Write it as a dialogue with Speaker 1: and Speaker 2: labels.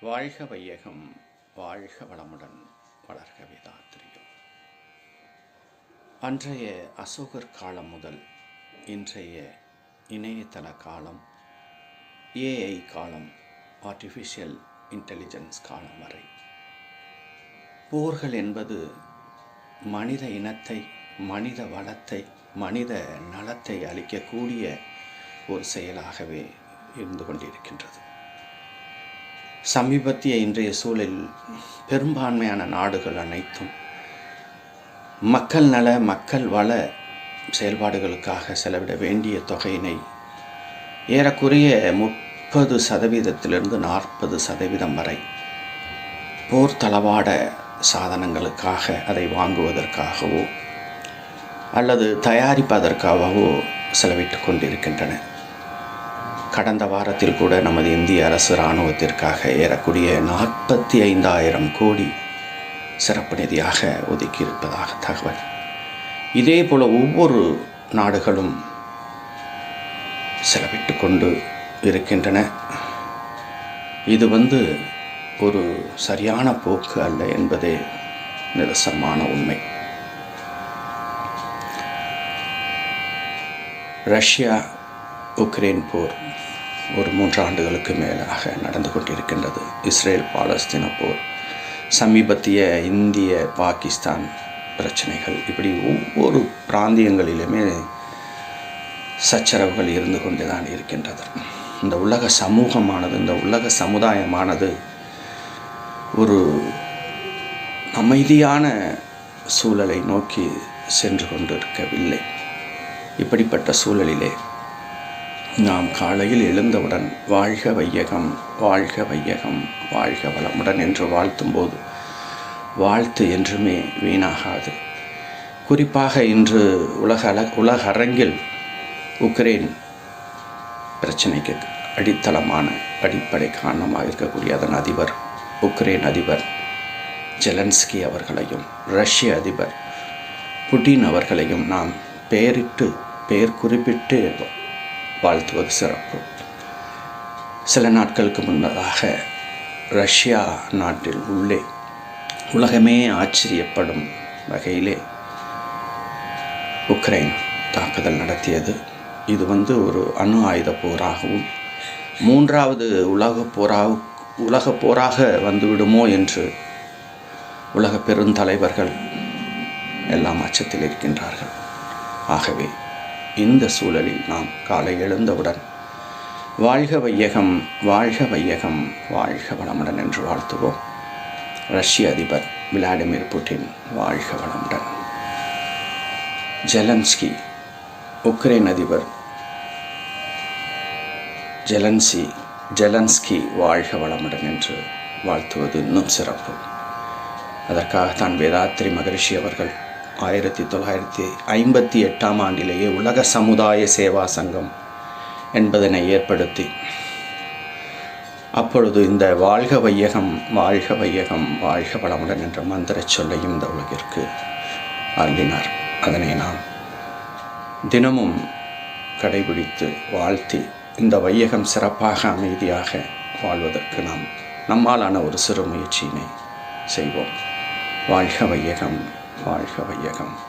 Speaker 1: வாழ்க வையகம் வாழ்க வளமுடன் வளர்க வேதாத்திரியம். அன்றைய அசோகர் காலம் முதல் இன்றைய இணையதள காலம் ஏஐ காலம் ஆர்டிஃபிஷியல் இன்டெலிஜென்ஸ் காலம் வரை. போர்கள் என்பது மனித இனத்தை மனித வளத்தை மனித நலத்தை அளிக்கக்கூடிய ஒரு செயலாகவே இருந்து கொண்டிருக்கின்றது. சமீபத்திய இன்றைய சூழலில் பெரும்பான்மையான நாடுகள் அனைத்தும் மக்கள் நல மக்கள் வள செயல்பாடுகளுக்காக செலவிட வேண்டிய தொகையினை ஏறக்குறைய முப்பது சதவீதத்திலிருந்து நாற்பது சதவீதம் வரை போர் தளவாட சாதனங்களுக்காக அதை வாங்குவதற்காகவோ அல்லது தயாரிப்பதற்காகவோ செலவிட்டு கொண்டிருக்கின்றன. கடந்த வாரத்தில் கூட நமது இந்திய அரசு இராணுவத்திற்காக ஏறக்கூடிய நாற்பத்தி ஐந்தாயிரம் கோடி சிறப்பு நிதியாக ஒதுக்கியிருப்பதாக தகவல். இதே போல் ஒவ்வொரு நாடுகளும் செலவிட்டு கொண்டு இருக்கின்றன. இது வந்து ஒரு சரியான போக்கு அல்ல என்பதே நிதர்சனமான உண்மை. ரஷ்யா உக்ரைன் போர். ஒரு மூன்று ஆண்டுகளுக்கு மேலாக நடந்து கொண்டிருக்கின்றது. இஸ்ரேல் பாலஸ்தீன போர் சமீபத்திய இந்திய பாகிஸ்தான் பிரச்சனைகள். இப்படி ஒவ்வொரு பிராந்தியங்களிலுமே சச்சரவுகள் இருந்து கொண்டு தான் இருக்கின்றது. இந்த உலக சமூகமானது இந்த உலக சமுதாயமானது ஒரு அமைதியான சூழலை நோக்கி சென்று கொண்டிருக்கவில்லை. இப்படிப்பட்ட சூழலிலே நாம் காலையில் எழுந்தவுடன் வாழ்க வையகம் வாழ்க வையகம் வாழ்க வளமுடன் என்று வாழ்த்தும்போது வாழ்த்து என்றுமே வீணாகாது. குறிப்பாக இன்று உலக அல உலக அரங்கில் உக்ரைன் பிரச்சனைக்கு அடித்தளமான அடிப்படை காரணமாக இருக்கக்கூடிய அதன் அதிபர் உக்ரைன் அதிபர் ஜெலன்ஸ்கி அவர்களையும் ரஷ்ய அதிபர் புட்டின் அவர்களையும் நாம் பெயரிட்டு பெயர் குறிப்பிட்டு வாழ்த்துவது சிறப்பு. சில நாட்களுக்கு முன்னதாக ரஷ்யா நாட்டில் உள்ளே உலகமே ஆச்சரியப்படும் வகையிலே உக்ரைன் தாக்குதல் நடத்தியது. இது வந்து ஒரு அணு ஆயுத போராகவும் மூன்றாவது உலக போராக உலக போராக வந்துவிடுமோ என்று உலக பெருந்தலைவர்கள் எல்லாம் அச்சத்தில் இருக்கின்றார்கள். ஆகவே இந்த சூழலில் நாம் காலை எழுந்தவுடன் வாழ்க வையகம் வாழ்க வையகம் வாழ்க வளமுடன் என்று வாழ்த்துவோம். ரஷ்ய அதிபர் விளாடிமிர் புட்டின் வாழ்க வளமுடன் ஜெலன்ஸ்கி உக்ரைன் அதிபர் ஜெலன்சி ஜெலன்ஸ்கி வாழ்க வளமுடன் என்று வாழ்த்துவது இன்னும் சிறப்பு. அதற்காகத்தான் வேதாத்ரி மகரிஷி அவர்கள் ஆயிரத்தி தொள்ளாயிரத்தி ஐம்பத்தி எட்டாம் ஆண்டிலேயே உலக சமுதாய சேவா சங்கம் என்பதனை ஏற்படுத்தி அப்பொழுது இந்த வாழ்க வையகம் வாழ்க வையகம் வாழ்க வளமுடன் என்ற மந்திர சொல்லையும் இந்த உலகிற்கு அருளினார். அதனை நாம் தினமும் கடைபிடித்து வாழ்த்தி இந்த வையகம் சிறப்பாக அமைதியாக வாழ்வதற்கு நாம் நம்மாலான ஒரு சிறு முயற்சியினை செய்வோம். வாழ்க வையகம் வாழ்க வையகம் வாழ்க வளம்